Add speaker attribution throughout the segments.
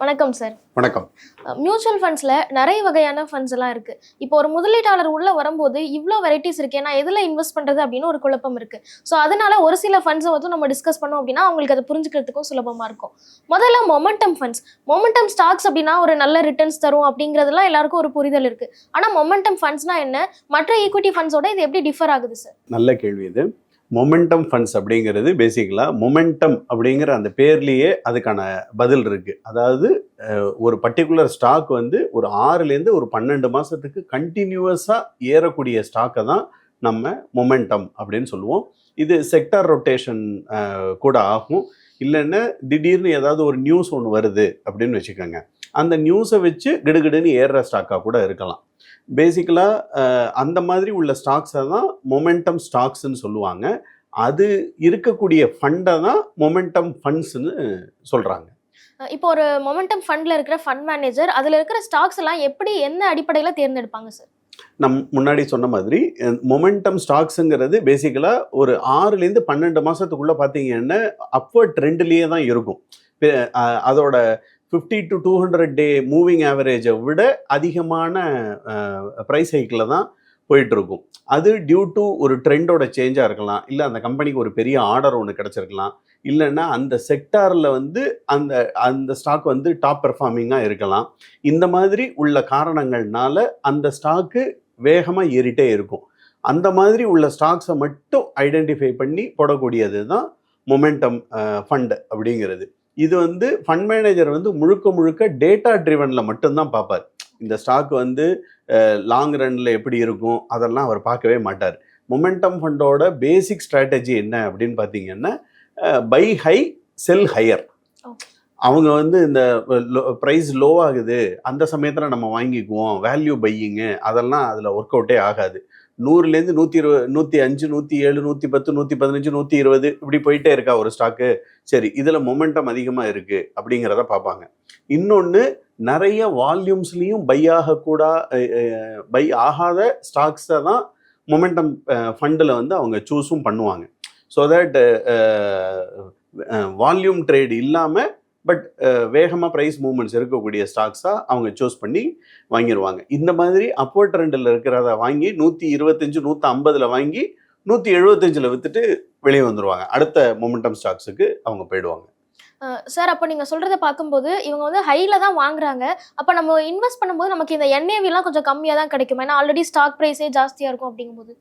Speaker 1: வணக்கம் சார்
Speaker 2: வணக்கம்.
Speaker 1: மியூச்சுவல் ஃபண்ட்ஸ்ல நிறைய வகையான ஃபண்ட்ஸ் எல்லாம் இருக்கு. இப்போ ஒரு முதலீட்டாளர் உள்ள வரும்போது இவ்வளோ வெரைட்டிஸ் இருக்கே. நான் எதுல இன்வெஸ்ட் பண்றது அப்படின்னு ஒரு குழப்பம் இருக்கு. ஸோ அதனால ஒரு சில ஃபண்ட்ஸை வந்து நம்ம டிஸ்கஸ் பண்ணோம் அப்படின்னா அவங்களுக்கு அதை புரிஞ்சுக்கிறதுக்கும் சுலபமா இருக்கும். முதல்ல மொமெண்டம் ஃபண்ட்ஸ் மொமெண்டம் ஸ்டாக்ஸ் அப்படின்னா ஒரு நல்ல ரிட்டர்ன்ஸ் தரும் அப்படிங்கிறதுலாம் எல்லாருக்கும் ஒரு புரிதல் இருக்கு. ஆனா மொமெண்டம் ஃபண்ட்ஸ்னா என்ன? மற்ற ஈக்விட்டி ஃபண்ட்ஸோட இது எப்படி டிஃபர் ஆகுது சார்
Speaker 2: நல்ல கேள்வி இது. மொமெண்டம் ஃபண்ட்ஸ் அப்படிங்கிறது பேசிக்கலாக மொமெண்டம் அப்படிங்கிற அந்த பேர்லேயே அதுக்கான பதில் இருக்குது அதாவது ஒரு பர்டிகுலர் ஸ்டாக் வந்து ஒரு ஆறுலேருந்து ஒரு பன்னெண்டு மாதத்துக்கு கண்டினியூவஸாக ஏறக்கூடிய ஸ்டாக்கை தான் நம்ம மொமெண்டம் அப்படின்னு சொல்லுவோம். இது செக்டார் ரொட்டேஷன் கூட ஆகும். இல்லைன்னா திடீர்னு ஏதாவது ஒரு நியூஸ் ஒன்று வருது அப்படின்னு வச்சுக்கோங்க. அந்த நியூஸை வச்சு கிடுகிடுன்னு ஏறுற ஸ்டாக்காக கூட இருக்கலாம். பேசிக்கலாக அந்த மாதிரி உள்ள ஸ்டாக்ஸை தான் மொமெண்டம் ஸ்டாக்ஸ்ன்னு சொல்லுவாங்க. அது இருக்கக்கூடிய ஃபண்டை தான் மொமெண்டம் ஃபண்ட்ஸ்னு சொல்கிறாங்க
Speaker 1: இப்போ ஒரு மொமெண்டம் ஃபண்ட்ல இருக்கிற ஃபண்ட் மேனேஜர் அதுல இருக்கிற ஸ்டாக்ஸ் எல்லாம் எப்படி என்ன அடிப்படையில தேர்ந்தெடுப்பாங்க சார்
Speaker 2: நம் முன்னாடி சொன்ன மாதிரி மொமெண்டம் ஸ்டாக்ஸுங்கிறது பேசிக்கலாக ஒரு ஆறுலேருந்து பன்னெண்டு மாதத்துக்குள்ளே பார்த்தீங்கன்னா அப்வர்ட் ட்ரெண்ட்லேயே தான் இருக்கும். அதோட fifty to two hundred day moving ஆவரேஜை விட அதிகமான ப்ரைஸ் ஹைக்கில் தான் போயிட்டுருக்கும். அது டியூ டு ஒரு ட்ரெண்டோட சேஞ்சாக இருக்கலாம். இல்லை அந்த கம்பெனிக்கு ஒரு பெரிய ஆர்டர் ஒன்று கிடச்சிருக்கலாம். இல்லைன்னா அந்த செக்டாரில் வந்து அந்த அந்த ஸ்டாக் வந்து டாப் பெர்ஃபார்மிங்காக இருக்கலாம். இந்த மாதிரி உள்ள காரணங்கள்னால அந்த ஸ்டாக்கு வேகமாக ஏறிட்டே இருக்கும். அந்த மாதிரி உள்ள ஸ்டாக்ஸை மட்டும் ஐடென்டிஃபை பண்ணி போடக்கூடியது தான் மொமெண்டம் ஃபண்டு அப்படிங்கிறது. இது வந்து ஃபண்ட் மேனேஜர் வந்து முழுக்க முழுக்க டேட்டா ட்ரிவனில் மட்டும்தான் பார்ப்பார். இந்த ஸ்டாக் வந்து லாங் ரன்னில் எப்படி இருக்கும் அதெல்லாம் அவர் பார்க்கவே மாட்டார். மொமெண்டம் ஃபண்டோட பேசிக் ஸ்ட்ராட்டஜி என்ன அப்படின்னு பார்த்தீங்கன்னா பை ஹை செல் ஹையர் அவங்க வந்து இந்த ப்ரைஸ் லோ ஆகுது. அந்த சமயத்தில் நம்ம வாங்கிக்குவோம். வேல்யூ பையிங்கு அதெல்லாம் அதில் ஒர்க் அவுட்டே ஆகாது. நூறுலேருந்து நூற்றி இருபது நூற்றி அஞ்சு நூற்றி ஏழு நூற்றி பத்து நூற்றி பதினஞ்சு நூற்றி இருபது இப்படி போயிட்டே இருக்கா ஒரு ஸ்டாக்கு சரி இதில் மொமெண்டம் அதிகமாக இருக்குது அப்படிங்கிறத பார்ப்பாங்க இன்னொன்று நிறைய வால்யூம்ஸ்லேயும் பை ஆகக்கூடா பை ஆகாத ஸ்டாக்ஸை தான் மொமெண்டம் ஃபண்டில் வந்து அவங்க சூஸும் பண்ணுவாங்க. ஸோ தட் வால்யூம் ட்ரேட் இல்லாமல் பட் வேகமாக ப்ரைஸ் மூவ்மெண்ட்ஸ் இருக்கக்கூடிய ஸ்டாக்ஸாக அவங்க சூஸ் பண்ணி வாங்கிடுவாங்க இந்த மாதிரி அப்போர்ட் ட்ரெண்டில் இருக்கிறத வாங்கி நூற்றி இருபத்தஞ்சு நூற்றி ஐம்பதில் வாங்கி நூற்றி எழுபத்தஞ்சில் விற்றுட்டு வெளியே வந்துடுவாங்க அடுத்த மொமெண்டம் ஸ்டாக்ஸுக்கு அவங்க போயிடுவாங்க.
Speaker 1: சார் அப்போ நீங்க சொல்றத பார்க்கும்போது இவங்க வந்து ஹைல தான் வாங்குறாங்க. அப்போ நம்ம இன்வெஸ்ட் பண்ணும்போது நமக்கு இந்த என்ஏவி எல்லாம் கொஞ்சம் கம்மியா தான் கிடைக்கும்? ஏன்னா ஆல்ரெடி ஸ்டாக் ப்ரைஸே ஜாஸ்தியா இருக்கும் அப்படிங்கும்போது.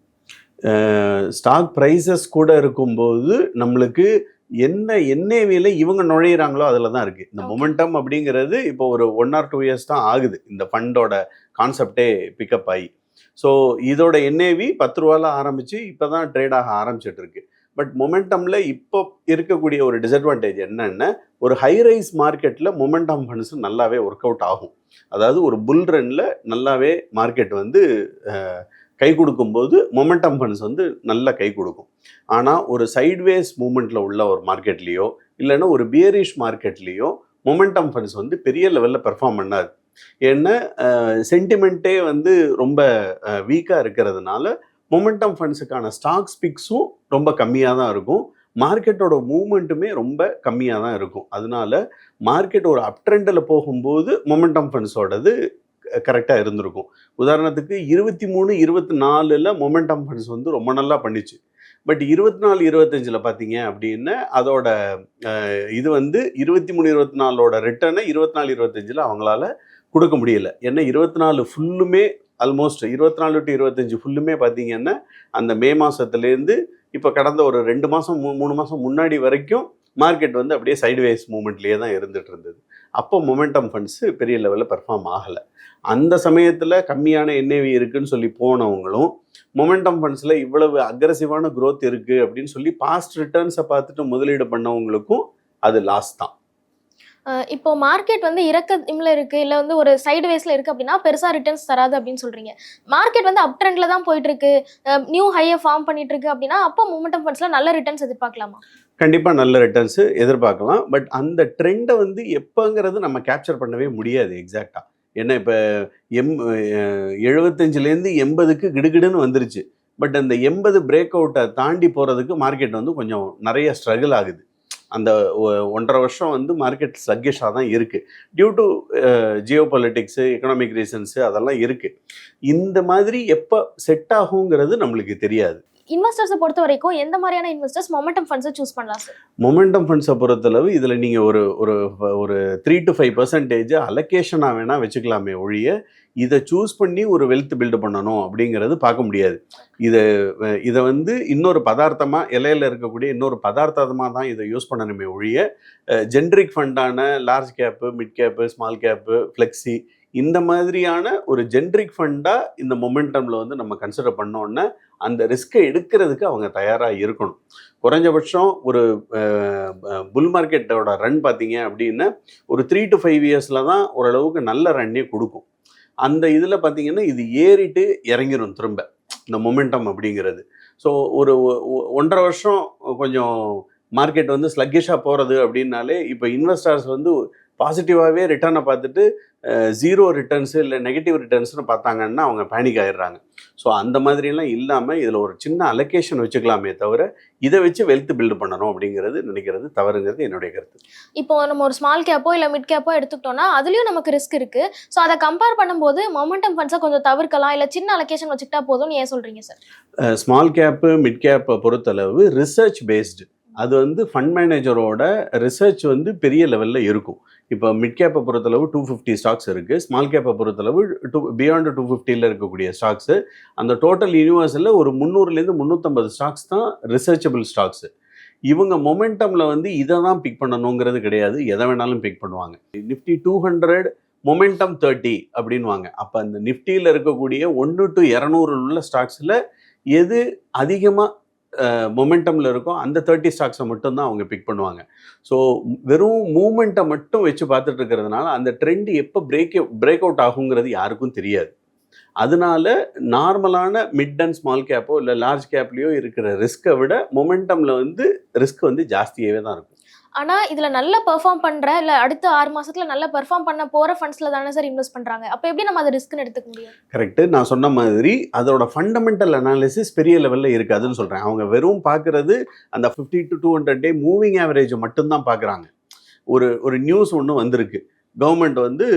Speaker 2: ஸ்டாக் ப்ரைஸஸ் கூட இருக்கும்போது நம்மளுக்கு என்ன என்ஏவியில் இவங்க நுழையிறாங்களோ அதில் தான் இருக்குது இந்த. மொமெண்டம் அப்படிங்கிறது இப்போ ஒரு ஒன் ஆர் டூ இயர்ஸ் தான் ஆகுது. இந்த ஃபண்டோட கான்செப்டே பிக்கப் ஆகி. ஸோ இதோட என்ஏவி பத்து ரூபால ஆரம்பித்து இப்போ தான் ட்ரேட் ஆக ஆரம்பிச்சிட்டு இருக்கு. பட் மொமெண்டமில் இப்போ இருக்கக்கூடிய ஒரு டிசட்வான்டேஜ் என்னன்னா ஒரு ஹை ரைஸ் மார்க்கெட்டில் மொமெண்டம் ஃபண்ட்ஸ் நல்லாவே ஒர்க் அவுட் ஆகும். அதாவது ஒரு புல் ரன்ல நல்லாவே மார்க்கெட் வந்து கை கொடுக்கும்போது மொமெண்டம் ஃபண்ட்ஸ் வந்து நல்லா கை கொடுக்கும். ஆனால் ஒரு சைட்வேஸ் மூமெண்ட்டில் உள்ள ஒரு மார்க்கெட்லேயோ இல்லைன்னா ஒரு பியரிஷ் மார்க்கெட்லேயோ மொமெண்டம் ஃபண்ட்ஸ் வந்து பெரிய லெவலில் பெர்ஃபார்ம் பண்ணாது. ஏன்னா சென்டிமெண்ட்டே வந்து ரொம்ப வீக்காக இருக்கிறதுனால மொமெண்டம் ஃபண்ட்ஸுக்கான ஸ்டாக்ஸ் பிக்ஸும் ரொம்ப கம்மியாக தான் இருக்கும். மார்க்கெட்டோட மூமெண்ட்டுமே ரொம்ப கம்மியாக தான் இருக்கும். அதனால மார்க்கெட் ஒரு அப் ட்ரெண்டில் போகும்போது மொமெண்டம் ஃபண்ட்ஸோடது கரெக்டாக இருந்திருக்கும். உதாரணத்துக்கு இருபத்தி மூணு இருபத்தி நாலில் மொமெண்டம் ஃபண்ட்ஸ் வந்து ரொம்ப நல்லா பண்ணிச்சு. பட் இருபத்தி நாலு இருபத்தஞ்சில் பார்த்தீங்க அப்படின்னா அதோட இது வந்து இருபத்தி மூணு இருபத்தி நாலோட ரிட்டர்னை இருபத்தி நாலு இருபத்தஞ்சில் அவங்களால கொடுக்க முடியல. ஏன்னா இருபத்தி நாலு ஃபுல்லுமே ஆல்மோஸ்ட் இருபத்தி நாலு டு இருபத்தஞ்சு ஃபுல்லுமே பார்த்தீங்கன்னா அந்த மே மாதத்துலேருந்து இப்போ கடந்த ஒரு ரெண்டு மாதம் மூ மூணு மாதம் முன்னாடி வரைக்கும் மார்க்கெட் வந்து அப்படியே சைடுவேஸ் மூமெண்ட்லேயே தான் இருந்துட்டு இருந்தது. அப்போ மொமெண்டம் ஃபண்ட்ஸு பெரிய லெவலில் பெர்ஃபார்ம் ஆகலை. அந்த சமயத்தில் கம்மியான என்ஏவி இருக்குன்னு சொல்லி போனவங்களும் மொமெண்டம் ஃபண்ட்ஸில் இவ்வளவு அக்ரஸிவான க்ரோத் இருக்குது அப்படின்னு சொல்லி பாஸ்ட் ரிட்டர்ன்ஸை பார்த்துட்டு முதலீடு பண்ணவங்களுக்கும் அது லாஸ் தான்.
Speaker 1: இப்போ மார்க்கெட் வந்து இறக்கம்ல இருக்கு இல்லை வந்து ஒரு சைடு வேஸ்ல இருக்கு அப்படின்னா பெருசா ரிட்டர்ன்ஸ் தராது அப்படின்னு சொல்றீங்க. மார்க்கெட் வந்து அப் ட்ரெண்ட்ல தான் போயிட்டு இருக்கு. நியூ ஹையை ஃபார்ம் பண்ணிட்டு இருக்கு அப்படின்னா அப்போ மூமெண்டம் ஃபண்ட்ஸ்ல நல்ல ரிட்டர்ன்ஸ் எதிர்பார்க்கலாமா?
Speaker 2: கண்டிப்பாக நல்ல ரிட்டர்ன்ஸு எதிர்பார்க்கலாம். பட் அந்த ட்ரெண்டை வந்து எப்போங்கிறது நம்ம கேப்சர் பண்ணவே முடியாது எக்ஸாக்டாக ஏன்னா இப்போ எம் எழுபத்தஞ்சிலேருந்து எண்பதுக்கு கிடுகிடுன்னு வந்துருச்சு. பட் அந்த எண்பது பிரேக் அவுட்டை தாண்டி போகிறதுக்கு மார்க்கெட் வந்து கொஞ்சம் நிறைய ஸ்ட்ரகிள் ஆகுது. அந்த ஒ- ஒன்றரை வருஷம் வந்து மார்க்கெட் ஸ்லக்கிஷாக தான் இருக்குது due to geopolitics economic reasons அதெல்லாம் இருக்குது இந்த மாதிரி எப்போ செட் ஆகுங்கிறது நம்மளுக்கு தெரியாது.
Speaker 1: இன்வெஸ்டர்ஸை பொறுத்த வரைக்கும் எந்த மாதிரியான இன்வெஸ்டர்ஸ் மொமெண்டம் ஃபண்ட்ஸை சூஸ் பண்ணலாம் சார்
Speaker 2: மொமெண்டம் ஃபண்ட்ஸை பொறுத்தளவு இதில் நீங்கள் ஒரு ஒரு ஒரு த்ரீ டு ஃபைவ் பர்சன்டேஜ் அலொகேஷனாக வேணால் வச்சுக்கலாமே ஒழிய இதை சூஸ் பண்ணி ஒரு வெல்த் பில்டு பண்ணணும் அப்படிங்கிறது பார்க்க முடியாது. இதை இதை வந்து இன்னொரு பதார்த்தமாக இலையில இருக்கக்கூடிய இன்னொரு பதார்த்தமாக தான் இதை யூஸ் பண்ணணுமே ஒழிய generic ஃபண்டான large cap mid cap small cap flexi இந்த மாதிரியான ஒரு ஜென்ரிக் ஃபண்டாக இந்த மொமெண்டமில் வந்து நம்ம கன்சிடர் பண்ணோன்னே அந்த ரிஸ்க்கை எடுக்கிறதுக்கு அவங்க தயாராக இருக்கணும். குறைஞ்சபட்சம் ஒரு புல் மார்க்கெட்டோட ரன் பார்த்தீங்க அப்படின்னா ஒரு த்ரீ டு ஃபைவ் இயர்ஸில் தான் ஓரளவுக்கு நல்ல ரன்னே கொடுக்கும். அந்த இதில் பார்த்தீங்கன்னா இது ஏறிட்டு இறங்கிடும் திரும்ப இந்த மொமெண்டம் அப்படிங்கிறது. ஸோ ஒரு ஒ- ஒ- ஒன்றரை வருஷம் கொஞ்சம் மார்க்கெட் வந்து ஸ்லக்கிஷாக போகிறது அப்படின்னாலே இப்போ இன்வெஸ்டர்ஸ் வந்து பாசிட்டிவாகவே ரிட்டர்னை பார்த்துட்டு ஜீரோ ரிட்டர்ன்ஸு இல்லை நெகட்டிவ் ரிட்டர்ன்ஸ்னு பார்த்தாங்கன்னா அவங்க பேனிக் ஆயிடுறாங்க. ஸோ அந்த மாதிரிலாம் இல்லாமல் இதில் ஒரு சின்ன அலோகேஷன் வச்சுக்கலாமே தவிர இதை வச்சு வெல்த் பில்டு பண்ணணும் அப்படிங்கிறது நினைக்கிறது தவறுங்கிறது என்னுடைய கருத்து.
Speaker 1: இப்போ நம்ம ஒரு ஸ்மால் கேப்போ இல்லை மிட் கேப்போ எடுத்துக்கிட்டோம்னா அதுலயும் நமக்கு ரிஸ்க் இருக்கு. ஸோ அதை கம்பேர் பண்ணும்போது மொமெண்டம் ஃபண்ட்ஸை கொஞ்சம் தவிர்க்கலாம் இல்லை சின்ன அலோகேஷன் வச்சுக்கிட்டா போதும்னு ஏன் சொல்றீங்க சார்
Speaker 2: ஸ்மால் கேப்பு மிட் கேப்பை பொறுத்தளவு ரிசர்ச் பேஸ்டு அது வந்து ஃபண்ட் மேனேஜரோட ரிசர்ச் வந்து பெரிய லெவலில் இருக்கும். இப்போ மிட் கேப்பை பொறுத்தளவு டூ ஃபிஃப்டி ஸ்டாக்ஸ் இருக்குது ஸ்மால் கேப்பை பொறுத்தளவு டூ பியாண்ட் டூ ஃபிஃப்டியில் இருக்கக்கூடிய ஸ்டாக்ஸு அந்த டோட்டல் யூனிவர்ஸில் ஒரு முந்நூறுலேருந்து முந்நூற்றம்பது ஸ்டாக்ஸ் தான் ரிசர்ச்சபிள் ஸ்டாக்ஸு இவங்க மொமெண்டமில் வந்து இதை தான் பிக் பண்ணணுங்கிறது கிடையாது. எதை வேணாலும் பிக் பண்ணுவாங்க. Nifty two hundred momentum thirty அப்படின்வாங்க அப்போ அந்த நிஃப்டியில் இருக்கக்கூடிய ஒன்று டு இரநூறு உள்ள ஸ்டாக்ஸில் எது அதிகமாக மொமெண்டமில் இருக்கும் அந்த தேர்ட்டி ஸ்டாக்ஸை மட்டும்தான் அவங்க பிக் பண்ணுவாங்க. ஸோ வெறும் மூமெண்ட்டை மட்டும் வச்சு பார்த்துட்டு இருக்கிறதுனால அந்த ட்ரெண்ட் எப்போ பிரேக் பிரேக் அவுட் ஆகுங்கிறது யாருக்கும் தெரியாது. அதனால நார்மலான மிட் அண்ட் ஸ்மால் கேப்போ இல்லை லார்ஜ் கேப்லேயோ இருக்கிற ரிஸ்க்கை விட மொமெண்டமில் வந்து ரிஸ்க் வந்து ஜாஸ்தியாகவே தான் இருக்கும்.
Speaker 1: ஆனால் இதில் நல்லா பெர்ஃபார்ம் பண்ணுற இல்லை அடுத்த ஆறு மாதத்தில் நல்லா பெர்ஃபார்ம் பண்ண போகிற ஃபண்ட்ஸில் தானே சார் இன்வெஸ்ட் பண்ணுறாங்க அப்போ எப்படி நம்ம அதை ரிஸ்க்னு எடுத்துக்க முடியும்?
Speaker 2: கரெக்டு நான் சொன்ன மாதிரி அதோட ஃபண்டமெண்டல் அனாலிசிஸ் பெரிய லெவலில் இருக்காதுன்னு சொல்கிறேன் அவங்க வெறும் பார்க்குறது அந்த fifty to two hundred day moving ஆவரேஜை மட்டும்தான் பார்க்குறாங்க ஒரு ஒரு நியூஸ் ஒன்று வந்திருக்கு. கவர்மெண்ட் வந்து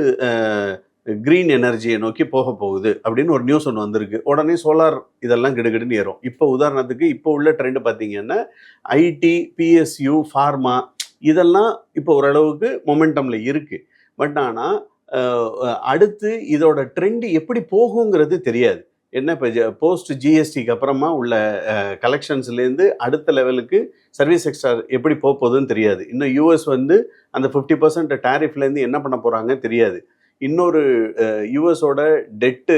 Speaker 2: க்ரீன் எனர்ஜியை நோக்கி போக போகுது அப்படின்னு ஒரு நியூஸ் ஒன்று வந்திருக்கு. உடனே சோலார் இதெல்லாம் கிடுகிடுன்னு ஏறும். இப்போ உதாரணத்துக்கு இப்போ உள்ள ட்ரெண்டு பார்த்தீங்கன்னா ஐடி பிஎஸ்யூ ஃபார்மா இதெல்லாம் இப்போ ஓரளவுக்கு மொமெண்டமில் இருக்குது பட் ஆனால் அடுத்து இதோட ட்ரெண்ட் எப்படி போகுங்கிறது தெரியாது. என்ன இப்போ போஸ்ட் ஜிஎஸ்டிக்கு அப்புறமா உள்ள கலெக்ஷன்ஸ்லேருந்து அடுத்த லெவலுக்கு சர்வீஸ் எக்ஸ்ட்ரா எப்படி போக போகுதுன்னு தெரியாது. இன்னும் யூஎஸ் வந்து அந்த ஃபிஃப்டி பர்சன்ட் டேரிஃப்லேருந்து என்ன பண்ண போகிறாங்க தெரியாது. இன்னொரு யூஎஸோட டெட்டு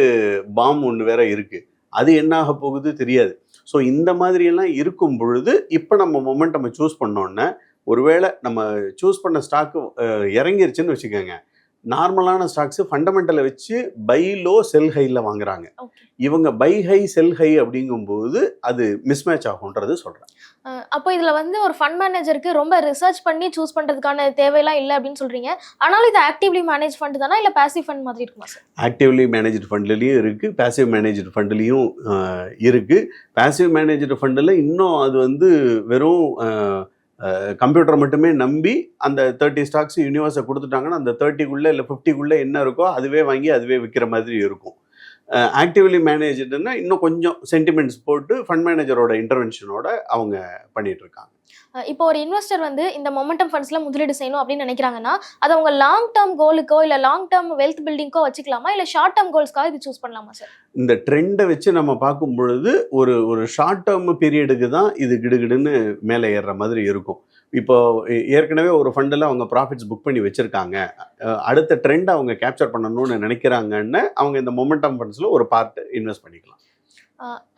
Speaker 2: பாம் ஒன்று வேற இருக்குது அது என்ன ஆக போகுது தெரியாது. ஸோ இந்த மாதிரியெல்லாம் இருக்கும் பொழுது இப்போ நம்ம மொமெண்ட் நம்ம சூஸ் பண்ணோன்னே ஒருவேளை நம்ம சூஸ் பண்ண ஸ்டாக்கு இறங்கிருச்சுன்னு வச்சுக்கோங்க. நார்மலான ஸ்டாக்ஸ் ஃபண்டமெண்டலை வச்சு பை லோ செல் ஹையில் வாங்குறாங்க. இவங்க பை ஹை செல் ஹை அப்படிங்கும்போது அது மிஸ்மேட்ச் ஆகுன்றது சொல்கிறேன்
Speaker 1: அப்போ இதுல வந்து ஒரு ஃபண்ட் மேனேஜருக்கு ரொம்ப ரிசர்ச் பண்ணி சூஸ் பண்றதுக்கான தேவையெல்லாம் இல்லை அப்படின்னு சொல்றீங்க. ஆனாலும் இது ஆக்டிவ்லி மேனேஜ் ஃபண்ட் தானா? இல்ல பாசிவ் ஃபண்ட் மாதிரி இருக்குமா சார்
Speaker 2: ஆக்டிவ்லி மேனேஜ்டு ஃபண்ட்லேயும் இருக்குது பேசிவ் மேனேஜ்டு ஃபண்ட்லேயும் இருக்குது பேசிவ் மேனேஜ்டு ஃபண்டில் இன்னும் அது வந்து வெறும் கம்ப்யூட்டர் மட்டுமே நம்பி அந்த தேர்ட்டி ஸ்டாக்ஸ் யூனிவர்ஸை கொடுத்துட்டாங்கன்னா அந்த தேர்ட்டிக்குள்ளே இல்லை ஃபிஃப்டிக்குள்ளே என்ன இருக்கோ அதுவே வாங்கி அதுவே விற்கிற மாதிரி இருக்கும். ஆக்டிவ்லி மேனேஜ்டுன்னா இன்னும் கொஞ்சம் சென்டிமெண்ட்ஸ் போட்டு ஃபண்ட் மேனேஜரோட இன்டர்வென்ஷனோட அவங்க
Speaker 1: பண்ணிகிட்ருக்காங்க இப்போ ஒரு இன்வெஸ்டர் வந்து இந்த மொமெண்டம் ஃபண்ட்ஸ்ல முதலீடு செய்யணும் அப்படின்னு நினைக்கிறாங்கன்னா அதை அவங்க லாங் டேர்ம் கோலுக்கோ இல்ல லாங் டேர்ம் வெல்த் பில்டிங்கோ வச்சுக்கலாமா? இல்ல ஷார்ட் டேர்ம் கோல்ஸ்க்காக இது சூஸ் பண்ணலாமா சார்
Speaker 2: இந்த ட்ரெண்டை வச்சு நம்ம பார்க்கும் பொழுது ஒரு ஒரு ஷார்ட் டேர்ம் பீரியடுக்கு தான் இது கிடுகிடுன்னு மேலே ஏறுற மாதிரி இருக்கும். இப்போ ஏற்கனவே ஒரு ஃபண்டில் அவங்க ப்ராஃபிட்ஸ் புக் பண்ணி வச்சுருக்காங்க. அடுத்த ட்ரெண்ட் அவங்க கேப்சர் பண்ணணும்னு நினைக்கிறாங்கன்னு அவங்க இந்த மொமெண்டம் ஃபண்ட்ஸில் ஒரு பார்ட் இன்வெஸ்ட் பண்ணிக்கலாம்.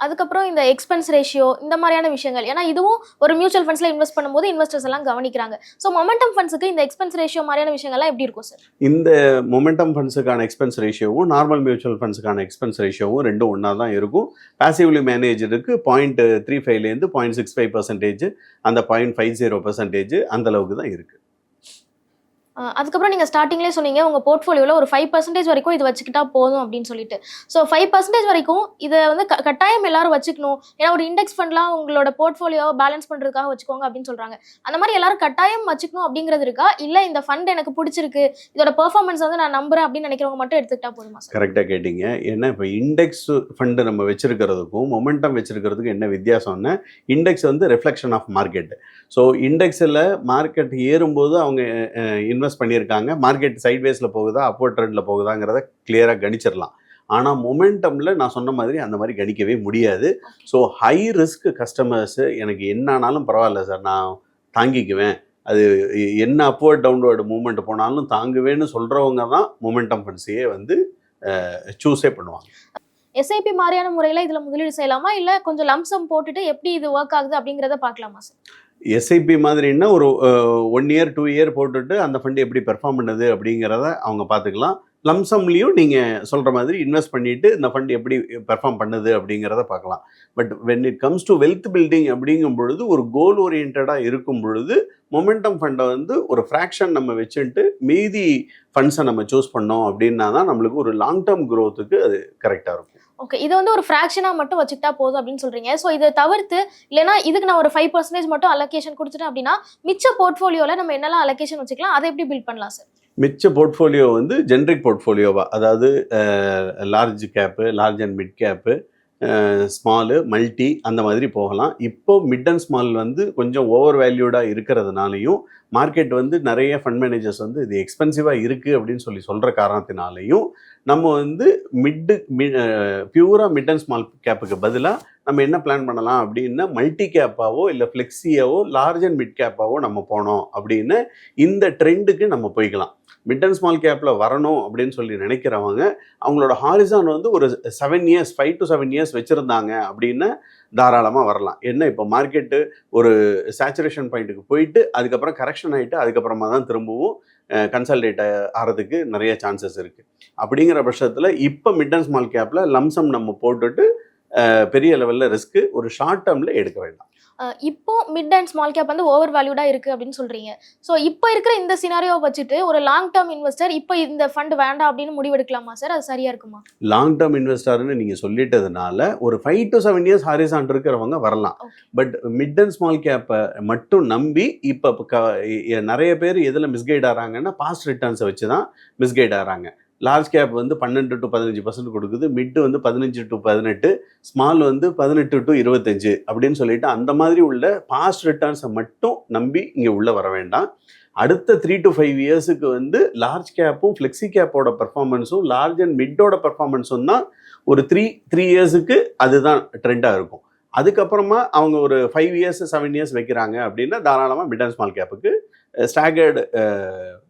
Speaker 1: அதுக்கப்புறம் இந்த எக்ஸ்பென்ஸ் ரேஷியோ இந்த மாதிரியான விஷயங்கள். ஏன்னா இதுவும் ஒரு மியூச்சுவல் ஃபண்ட்ஸில் இன்வெஸ்ட் பண்ணும்போது இன்வெஸ்டர்ஸ் எல்லாம் கவனிக்கிறாங்க. ஸோ மொமெண்டம் ஃபண்ட்ஸுக்கு இந்த எக்ஸ்பென்ஸ் ரேஷியோ மாதிரியான விஷயங்கள்லாம் எப்படி இருக்கும் சார்
Speaker 2: இந்த மொமெண்டம் ஃபண்ட்ஸுக்கான எக்ஸ்பென்ஸ் ரேஷியோவும் நார்மல் மியூச்சுவல் ஃபண்ட்ஸுக்கான எக்ஸ்பென்ஸ் ரேஷியோவும் ரெண்டும் ஒன்றா தான் இருக்கும். பாசிவ்லி மேனேஜருக்கு பாயிண்ட் த்ரீ ஃபைவ்லேருந்து பாயிண்ட் சிக்ஸ் ஃபைவ் பர்சன்டேஜ் அந்த பாயிண்ட் ஃபைவ் ஜீரோ பர்சன்டேஜ் அந்தளவுக்கு தான் இருக்குது
Speaker 1: அதுக்கப்புறம் நீங்கள் ஸ்டார்டிங்லேயே சொன்னீங்க உங்கள் போர்ட்ஃபோலியோவில் ஒரு ஃபைவ் பர்சன்டேஜ் வரைக்கும் இது வச்சுக்கிட்டா போதும் அப்படின்னு சொல்லிட்டு. ஸோ ஃபைவ் பர்சன்டேஜ் வரைக்கும் இதை வந்து கட்டாயம் எல்லாரும் வச்சுக்கணும். ஏன்னா ஒரு இண்டெக்ஸ் ஃபண்ட்லாம் உங்களோட போர்ட்ஃபோலியோவை பேலன்ஸ் பண்ணுறதுக்காக வச்சுக்கோங்க அப்படின்னு சொல்கிறாங்க அந்த மாதிரி எல்லாரும் கட்டாயம் வச்சுக்கணும் அப்படிங்கிறது இருக்கா? இல்லை இந்த ஃபண்ட் எனக்கு பிடிச்சிருக்கு இதோட பெர்ஃபார்மன்ஸ் வந்து நான் நம்புறேன் அப்படின்னு நினைக்கிறவங்க மட்டும் எடுத்துக்கிட்டா போதுமா
Speaker 2: கரெக்டாக கேட்டிங்க. ஏன்னா இப்போ இண்டெக்ஸ் ஃபண்டு நம்ம வச்சிருக்கிறதுக்கும் மொமெண்டம் வச்சிருக்கிறதுக்கும் என்ன வித்தியாசம்னா இண்டெக்ஸ் வந்து ரிஃப்ளெக்ஷன் ஆஃப் மார்க்கெட் ஸோ இண்டெக்ஸில் மார்க்கெட் ஏறும்போது அவங்க இன்வெஸ்ட் பண்ணியிருக்காங்க. மார்க்கெட் சைட்வேஸில் போகுதா அப்போர்ட் ட்ரெண்டில் போகுதாங்கிறத கிளியராக கணிச்சிடலாம் ஆனால் மொமெண்டமில் நான் சொன்ன மாதிரி அந்த மாதிரி கணிக்கவே முடியாது. ஸோ ஹை ரிஸ்க் கஸ்டமர்ஸு எனக்கு என்னானாலும் பரவாயில்ல சார். நான் தாங்கிக்குவேன். அது என்ன அப்வர்ட் டவுன்வர்டு மூவ்மெண்ட் போனாலும் தாங்குவேன்னு சொல்கிறவங்க தான் மொமெண்டம் ஃபண்ட்ஸையே வந்து சூஸே பண்ணுவாங்க.
Speaker 1: எஸ்ஐபி மாதிரியான முறையில் இதில் முதலீடு செய்யலாமா? இல்லை கொஞ்சம் லம்சம் போட்டுட்டு எப்படி இது ஒர்க் ஆகுது அப்படிங்கிறத பார்க்கலாமா சார்
Speaker 2: எஸ்ஐபி மாதிரின்னா ஒரு ஒன் இயர் டூ இயர் போட்டுட்டு அந்த ஃபண்டு எப்படி பெர்ஃபார்ம் பண்ணுது அப்படிங்கிறத அவங்க பார்த்துக்கலாம். லம்சம்லேயும் நீங்கள் சொல்கிற மாதிரி இன்வெஸ்ட் பண்ணிவிட்டு இந்த ஃபண்ட் எப்படி பெர்ஃபார்ம் பண்ணுது அப்படிங்கிறத பார்க்கலாம். But when it comes to wealth building அப்படிங்கும் பொழுது ஒரு கோல் ஓரியன்டாக இருக்கும் பொழுது மொமெண்டம் ஃபண்டை வந்து ஒரு ஃப்ராக்ஷன் நம்ம வச்சுட்டு மீதி ஃபண்ட்ஸை நம்ம சூஸ் பண்ணோம் அப்படின்னா தான் நம்மளுக்கு ஒரு லாங் டேர்ம் க்ரோத்துக்கு அது கரெக்டாக இருக்கும்.
Speaker 1: ஓகே இது வந்து ஒரு ஃப்ராக்ஷனாக மட்டும் வச்சுக்கிட்டா போதும் அப்படின்னு சொல்கிறீங்க ஸோ இதை தவிர்த்து இல்லைனா இதுக்கு நான் ஒரு ஃபைவ் பர்சன்டேஜ் மட்டும் அலோகேஷன் கொடுத்துட்டேன் அப்படின்னா மிச்ச போர்ட்ஃபோலியோவில் நம்ம என்னெல்லாம் அலோகேஷன் வச்சுக்கலாம் அதை எப்படி பில்ட் பண்ணலாம் சார்
Speaker 2: மிச்ச போர்ட்ஃபோலியோ வந்து ஜென்ரிக் போர்ட்ஃபோலியோவா அதாவது large cap large and mid cap small multi அந்த மாதிரி போகலாம். இப்போ மிட் அண்ட் ஸ்மால் வந்து கொஞ்சம் ஓவர் வேல்யூடாக இருக்கிறதுனாலையும் மார்க்கெட் வந்து நிறைய ஃபண்ட் மேனேஜர்ஸ் வந்து இது எக்ஸ்பென்சிவாக இருக்குது அப்படின்னு சொல்லி சொல்கிற காரணத்தினாலையும் நம்ம வந்து மிட்டு பியூரா மிட் அண்ட் ஸ்மால் கேப்புக்கு பதிலாக நம்ம என்ன பிளான் பண்ணலாம் அப்படின்னா மல்டி கேப்பாவோ இல்லை ஃப்ளெக்ஸியாவோ லார்ஜ் அண்ட் மிட் கேப்பாவோ நம்ம போனோம் அப்படின்னு இந்த ட்ரெண்டுக்கு நம்ம போய்க்கலாம். மிட் அண்ட் ஸ்மால் கேப்பில் வரணும் அப்படின்னு சொல்லி நினைக்கிறவங்க அவங்களோட ஹாரிசான் வந்து ஒரு seven years five to seven years வச்சுருந்தாங்க அப்படின்னு தாராளமாக வரலாம். என்ன இப்போ மார்க்கெட்டு ஒரு சேச்சுரேஷன் பாயிண்ட்டுக்கு போயிட்டு அதுக்கப்புறம் கரெக்ஷன் ஆகிட்டு அதுக்கப்புறமா தான் திரும்பவும் கன்சல்டேட் ஆகிறதுக்கு நிறைய சான்சஸ் இருக்குது அப்படிங்கிற பட்சத்தில் இப்போ மிட் அண்ட் ஸ்மால் கேப்பில் லம்சம் நம்ம போட்டுட்டு பெரிய லெவலில் ரிஸ்க்கு ஒரு ஷார்ட் டேர்மில் எடுக்க வேண்டாம்.
Speaker 1: இப்போ மிட் அண்ட் ஸ்மால் கேப் வந்து ஓவர் வேல்யூடாக இருக்குது அப்படின்னு சொல்றீங்க. ஸோ இப்போ இருக்கிற இந்த சினாரியோ வச்சுட்டு ஒரு லாங் டேர்ம் இன்வெஸ்டர் இப்போ இந்த ஃபண்ட் வேண்டாம் அப்படின்னு முடிவெடுக்கலாமா சார் அது சரியா இருக்குமா?
Speaker 2: லாங் டேர்ம் இன்வெஸ்டர்னு நீங்கள் சொல்லிட்டதுனால ஒரு five to seven years horizon இருக்கிறவங்க வரலாம். பட் மிட் அண்ட் ஸ்மால் கேப்பை மட்டும் நம்பி இப்போ நிறைய பேர் எதில் மிஸ்கைட் ஆகிறாங்கன்னா பாஸ்ட் ரிட்டர்ன்ஸை வச்சு தான் மிஸ்கைட் ஆகிறாங்க லார்ஜ் கேப் வந்து பன்னெண்டு டு பதினஞ்சு பர்சன்ட் கொடுக்குது மிட் வந்து பதினஞ்சு டு பதினெட்டு ஸ்மால் வந்து பதினெட்டு டு இருபத்தஞ்சு அப்படின்னு சொல்லிட்டு அந்த மாதிரி உள்ள பாஸ்ட் ரிட்டர்ன்ஸை மட்டும் நம்பி இங்கே உள்ளே வர வேண்டாம். அடுத்த த்ரீ டு ஃபைவ் இயர்ஸுக்கு வந்து லார்ஜ் கேப்பும் ஃப்ளெக்ஸி கேப்போட பர்ஃபார்மன்ஸும் லார்ஜ் அண்ட் மிட்டோட பர்ஃபார்மன்ஸும் தான் ஒரு த்ரீ த்ரீ இயர்ஸுக்கு அதுதான் ட்ரெண்டாக இருக்கும். அதுக்கப்புறமா அவங்க ஒரு ஃபைவ் இயர்ஸ் செவன் இயர்ஸ் வைக்கிறாங்க அப்படின்னா தாராளமாக மிட் அண்ட் ஸ்மால் கேப்புக்கு ஸ்டாகர்டு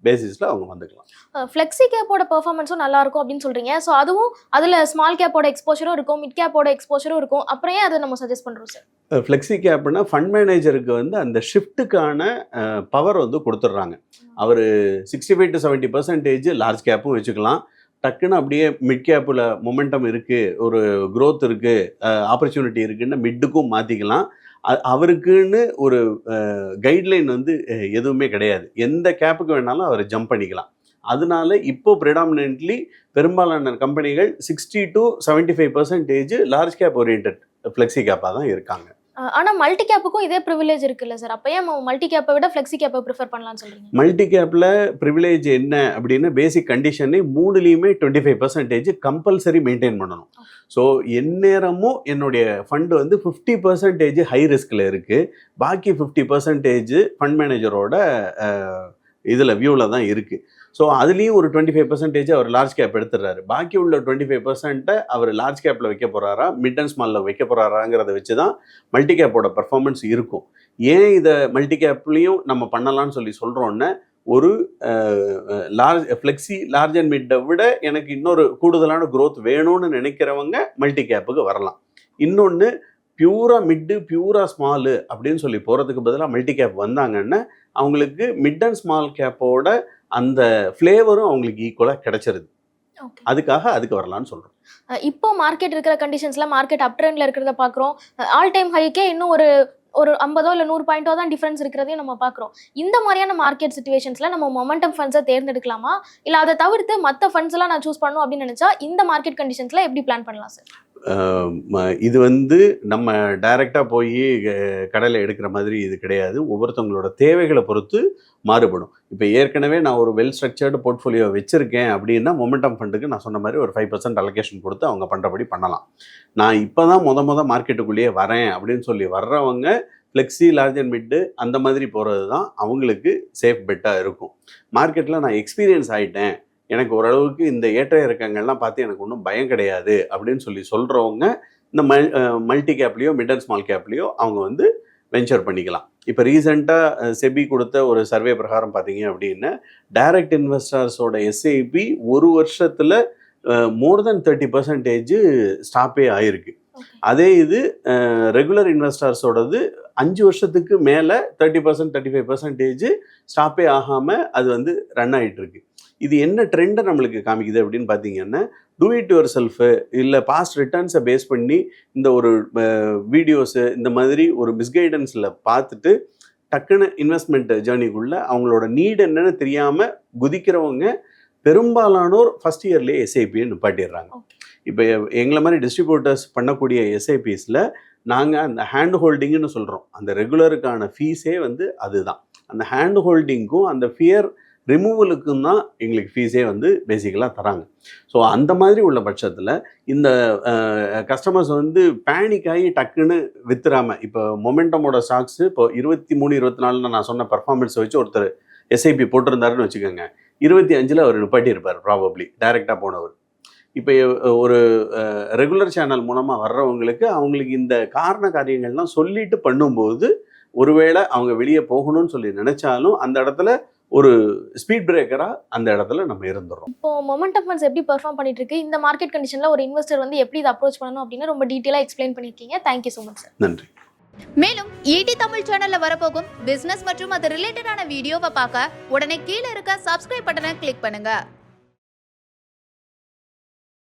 Speaker 2: பேசிஸில் அவங்க வந்துக்கலாம்.
Speaker 1: ஃப்ளெக்ஸி கேப்போட பெர்ஃபார்மன்ஸும் நல்லா இருக்கும் அப்படின்னு சொல்றீங்க. ஸோ அதுவும் அதில் ஸ்மால் கேப்போட எக்ஸ்போஷரும் இருக்கும் மிட் கேப்போட எக்ஸ்போஷரும் இருக்கும். அப்புறம் ஏன் அதை நம்ம சஜஸ்ட் பண்ணுறோம் சார்?
Speaker 2: ஃப்ளெக்ஸி கேப்னா ஃபண்ட் மேனேஜருக்கு வந்து அந்த ஷிஃப்ட்டுக்கான பவர் வந்து கொடுத்துட்றாங்க. அவர் sixty five to seventy percentage large கேப்பும் வச்சுக்கலாம். டக்குன்னு அப்படியே மிட் கேப்பில் மொமெண்டம் இருக்குது ஒரு growth இருக்குது ஆப்பர்ச்சுனிட்டி இருக்குன்னு மிட்டுக்கும் மாற்றிக்கலாம் அவருக்குன்னு ஒரு கைட்லைன் வந்து எதுவுமே கிடையாது. எந்த கேப்புக்கு வேணாலும் அவர் ஜம்ப் பண்ணிக்கலாம். அதனால இப்போ ப்ரிடாமினென்ட்லி பெரும்பாலான கம்பெனிகள் sixty to seventy five percentage large cap orient flexi கேப்பாக தான் இருக்காங்க.
Speaker 1: அஹ் ஆனா மல்டி கேப்புக்கும் இதே ப்ரிவிலேஜ் இருக்குல்ல சார் அப்போ ஏன் மல்டி கேப்பை விட ஃப்ளெக்ஸி கேப்பை ப்ரிஃபர் பண்ணலாம்னு சொல்றீங்க?
Speaker 2: மல்டி கேப்பில் ப்ரிவிலேஜ் என்ன அப்படின்னு பேசிக் கண்டிஷனே மூணுலேயுமே twenty five percentage compulsory maintain பண்ணணும் ஸோ எந்நேரமும் என்னுடைய ஃபண்டு வந்து ஃபிஃப்டி பர்சன்டேஜ் ஹை ரிஸ்கில் இருக்குது பாக்கி ஃபிஃப்டி பர்சன்டேஜ் ஃபண்ட் மேனேஜரோட இதில் வியூவில் தான் இருக்குது ஸோ அதுலேயும் ஒரு டுவெண்ட்டி ஃபைவ் பர்சன்டேஜ் அவர் லார்ஜ் கேப் எடுத்துடுறாரு. பாக்கி உள்ள டுவெண்ட்டி ஃபைவ் பர்சன்ட்டை அவர் லார்ஜ் கேப்பில் வைக்க போகிறாரா மிட் அண்ட் ஸ்மாலில் வைக்க போகிறாராங்கிறத வச்சு தான் மல்டி கேப்போட பர்ஃபார்மன்ஸ் இருக்கும். ஏன் இதை மல்டி கேப்லேயும் நம்ம பண்ணலாம்னு சொல்லி சொல்கிறோன்னே ஒரு லார்ஜ் ஃப்ளெக்ஸி லார்ஜ் அண்ட் மிட்டை விட எனக்கு இன்னொரு கூடுதலான க்ரோத் வேணும்னு நினைக்கிறவங்க மல்டி கேப்புக்கு வரலாம். இன்னொன்று பியூரா மிட்டு பியூரா ஸ்மாலு அப்படின்னு சொல்லி போகிறதுக்கு பதிலாக மல்டி கேப் வந்தாங்கன்னா அவங்களுக்கு மிட் அண்ட் ஸ்மால் கேப்போட அந்த ஃப்ளேவரும் அவங்களுக்கு ஈக்குவலாக கிடைச்சிருது. அதுக்காக அதுக்கு வரலான்னு சொல்கிறோம்
Speaker 1: இப்போ மார்க்கெட் இருக்கிற கண்டிஷன்ஸ்ல மார்க்கெட் அப் ட்ரெண்ட்ல இருக்கிறத பார்க்குறோம் ஆல் டைம் ஹைக்கே இன்னும் ஒரு ஒரு ஐம்பதோ இல்லை நூறு பாயிண்டோ தான் டிஃபரன்ஸ் இருக்கிறதையும் நம்ம பார்க்குறோம் இந்த மாதிரியான மார்க்கெட் சுச்சுவேஷன்ஸ்ல நம்ம மொமெண்டம் ஃபண்ட்ஸை தேர்ந்தெடுக்கலாமா? இல்லை அதை தவிர்த்து மற்ற ஃபண்ட்ஸ் எல்லாம் நான் சூஸ் பண்ணணும் அப்படின்னு நினைச்சா இந்த மார்க்கெட் கண்டிஷன்ஸ்ல எப்படி பிளான் பண்ணலாம் சார்
Speaker 2: இது வந்து நம்ம டைரெக்டாக போய் கடையில் எடுக்கிற மாதிரி இது கிடையாது. ஒவ்வொருத்தவங்களோட தேவைகளை பொறுத்து மாறுபடும். இப்போ ஏற்கனவே நான் ஒரு வெல் ஸ்ட்ரக்சர்டு போர்ட்ஃபோலியோ வச்சுருக்கேன் அப்படின்னா மொமெண்டம் ஃபண்டுக்கு நான் சொன்ன மாதிரி ஒரு ஃபைவ் பர்சன்ட் அலோகேஷன் கொடுத்து அவங்க பண்ணுறபடி பண்ணலாம். நான் இப்போ தான் முத முத மார்க்கெட்டுக்குள்ளேயே வரேன் அப்படின்னு சொல்லி வர்றவங்க ஃப்ளெக்ஸி லார்ஜ் அண்ட் மிட்டு அந்த மாதிரி போகிறது தான் அவங்களுக்கு சேஃப் பெட்டாக இருக்கும். மார்க்கெட்டில் நான் எக்ஸ்பீரியன்ஸ் ஆகிட்டேன் எனக்கு ஓரளவுக்கு இந்த ஏற்ற இறக்கங்கள்லாம் பார்த்து எனக்கு ஒன்றும் பயம் கிடையாது அப்படின்னு சொல்லி சொல்கிறவங்க இந்த மல் மல்டி கேப்லேயோ மிட் அண்ட் ஸ்மால் கேப்லேயோ அவங்க வந்து வெஞ்சர் பண்ணிக்கலாம். இப்போ ரீசெண்டாக செபி கொடுத்த ஒரு சர்வே பிரகாரம் பார்த்தீங்க அப்படின்னா டைரக்ட் இன்வெஸ்டர்ஸோட எஸ்ஐபி ஒரு வருஷத்தில் மோர் தென் தேர்ட்டி பர்சன்டேஜ் ஸ்டாப்பே ஆயிருக்கு. அதே இது ரெகுலர் இன்வெஸ்டர்ஸோடது அஞ்சு வருஷத்துக்கு மேலே thirty percent thirty five percentage ஸ்டாப்பே ஆகாமல் அது வந்து ரன் ஆயிட்டு இருக்கு. இது என்ன ட்ரெண்டை நம்மளுக்கு காமிக்குது அப்படின்னு பார்த்தீங்கன்னா டூ இட் யுவர் செல்ஃபு இல்லை பாஸ்ட் ரிட்டர்ன்ஸை பேஸ் பண்ணி இந்த ஒரு வீடியோஸு இந்த மாதிரி ஒரு மிஸ்கைடன்ஸில் பார்த்துட்டு டக்குன்னு இன்வெஸ்ட்மெண்ட் ஜேர்னிக்குள்ளே அவங்களோட நீடு என்னன்னு தெரியாமல் குதிக்கிறவங்க பெரும்பாலானோர் ஃபஸ்ட் இயர்லேயே எஸ்ஐபியை நிப்பாட்டிடுறாங்க. இப்போ எங்களை மாதிரி டிஸ்ட்ரிபியூட்டர்ஸ் பண்ணக்கூடிய எஸ்ஐபிஸில் நாங்கள் அந்த ஹேண்ட் ஹோல்டிங்னு சொல்கிறோம் அந்த ரெகுலருக்கான ஃபீஸே வந்து அதுதான். அந்த ஹேண்ட் ஹோல்டிங்க்கும் அந்த ஃபியர் ரிமூவலுக்கும் தான் எங்களுக்கு ஃபீஸே வந்து பேசிக்கலாக தராங்க. ஸோ அந்த மாதிரி உள்ள பட்சத்தில் இந்த கஸ்டமர்ஸ் வந்து பேனிக் ஆகி டக்குன்னு வித்துறாம இப்போ மொமெண்டமோட ஸ்டாக்ஸ் இப்போ இருபத்தி மூணு இருபத்தி நாலில் நான் சொன்ன பர்ஃபார்மன்ஸை வச்சு ஒருத்தர் எஸ்ஐபி போட்டிருந்தாருன்னு வச்சுக்கோங்க. இருபத்தி அஞ்சில் அவர் நிப்பாட்டியிருப்பார் ப்ராபப்ளி டைரெக்டாக போனவர். இப்போ ஒரு ரெகுலர் சேனல் மூலமாக வர்றவங்களுக்கு அவங்களுக்கு இந்த காரண காரியங்கள்லாம் சொல்லிட்டு பண்ணும்போது ஒருவேளை அவங்க வெளியே போகணும்னு சொல்லி நினச்சாலும் அந்த இடத்துல ஒரு ஸ்பீட் பிரேக்கரா அந்த இடத்துல நம்ம இருந்துடுறோம்
Speaker 1: இப்போ மொமெண்டம் ஃபண்ட்ஸ் எப்படி பெர்ஃபார்ம் பண்ணிட்டு இருக்கு இந்த மார்க்கெட் கண்டிஷன்ல ஒரு இன்வெஸ்டர் வந்து எப்படி இதை அப்ரோச் பண்ணணும் அப்படின்னு ரொம்ப டீட்டெயிலாக எக்ஸ்பிளைன் பண்ணியிருக்கீங்க. தேங்க்யூ ஸோ மச் சார்
Speaker 2: நன்றி.
Speaker 3: மேலும் ஈடி தமிழ் சேனல்ல வரப்போகும் பிசினஸ் மற்றும் அது ரிலேட்டடான வீடியோவை பார்க்க உடனே கீழே இருக்க சப்ஸ்கிரைப் பட்டனை கிளிக் பண்ணுங்க.